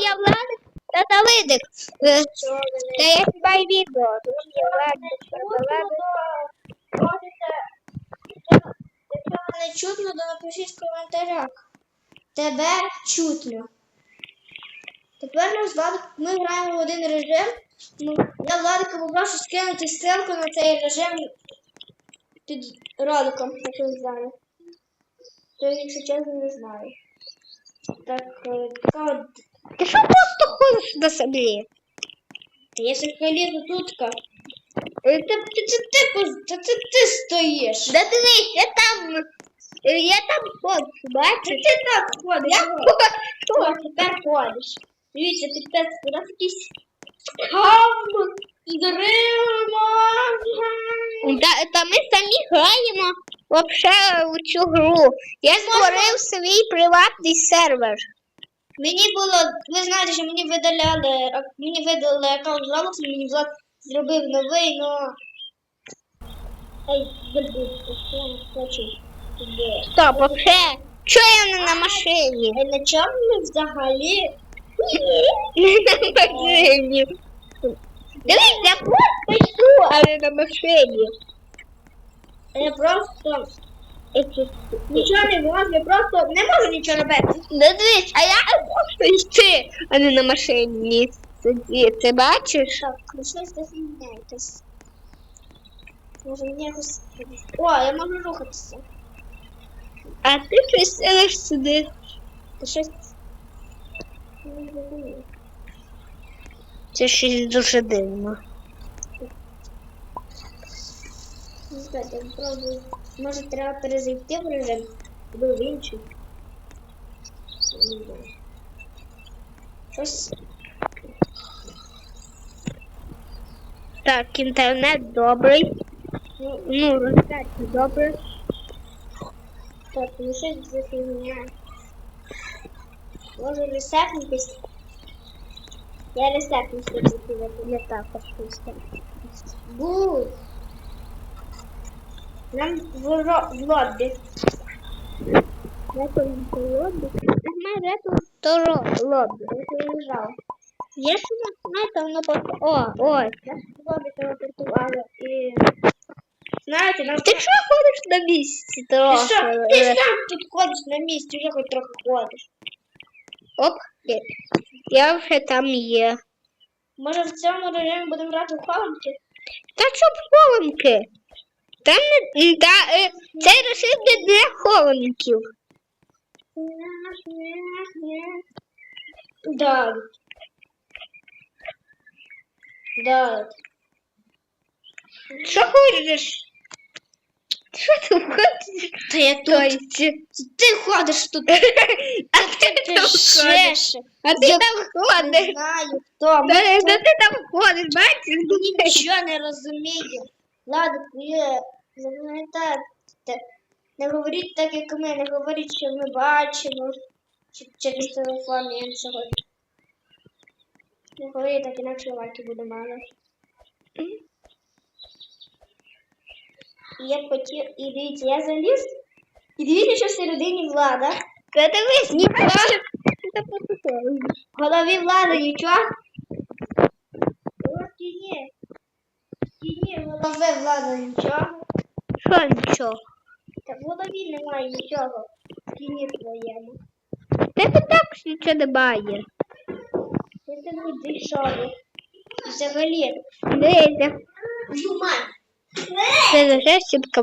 я Владик та Давидик. Та я знімаю відео. Тому я Владик та Давидик. Якщо мене чутно, то напишіть в коментарях. Тебе чутно. Тепер ми з Владиком ми граємо в один режим. Ну, я Владика попрошу скинути ссылку на цей режим під роликом, якщо знали. То я, якщо чесно, не знаю. Так, е, така от. Ти що просто ходиш до собі? Та я ще лізу тутка. Ти, це ти, поз- та це ти стоїш. Да дивись, я там. е, Я там ходжу, бачиш? Ти так ходиш. Я о. О, тепер ходиш. Дивіться, ти тепер нас якийсь скам, дрема. Та, та ми самі граємо вообще у цю гру. Я створив свій приватний сервер. Мені було, ви знаєте, що мені видаляли, а- мені видали аккаунт Roblox, мені Влад зробив новий, но... Ай, забудь, що я не хочу. Стоп, вообще. Чого я не на машині? Е, На чому ми взагалі? Не на машині. Дивись, я просто йду, а не на машині. Я просто нічого не можу, я просто не можу нічого робити. Да дивись, а я можу йти, а не на машині сидіти, бачиш? Так, ну щось дозвіняйтесь. Може мені якось... О, я можу рухатися. А ти щось сидиш сюди. Та щось... Це щось дуже дивно. Не знаю, пробую. Може треба перезайти в режим, або в інший. Щось... Так, інтернет добрий. Ну, Ну, розкачка добре. так, ну щось зафігня. Може ресепнутись? Я ресепнусь, якщо ти Я також щось там. Нам в, ро- в лоббі. Ретро лобі. Нажимай ретро то ро- лобі. Я лежав. Є ж у нас там воно просто... О, ой. Я в лоббі телепортувала і... Знаєте, нам... Ти що ходиш на місці Ти трохи? що? Ти ж сам тут ходиш на місці, вже хоч трохи ходиш. Оп. Я вже там є. Може в цьому режимі будемо грати в хованки? Та що б хованки? Там не... Та, е, цей режим не для хованків. Да. Да. Що ходиш? Що ти ходиш? Та я тут. Ти ходиш тут. А ти там ходиш. А ти Я там Не знаю, хто. Да, да ти там ходиш, бачиш? Нічого не розумію. Ладно, запам'ятайте. Не говоріть так, як ми, не говоріть, що ми бачимо чи- через телефон іншого. Не говоріть так, інакше лайки буде мало. І я хотів, і дивіться, я заліз, і дивіться, що всередині влада. Та дивись, нічого. Голові влада нічого. Ось стіні. Голови влада нічого. Що нічого? Та в голові немає нічого. В кіні твоєму. Ти би так нічого немає. Ти ти не дійшов. Взагалі. Дивіться. Жумай. це вже сітка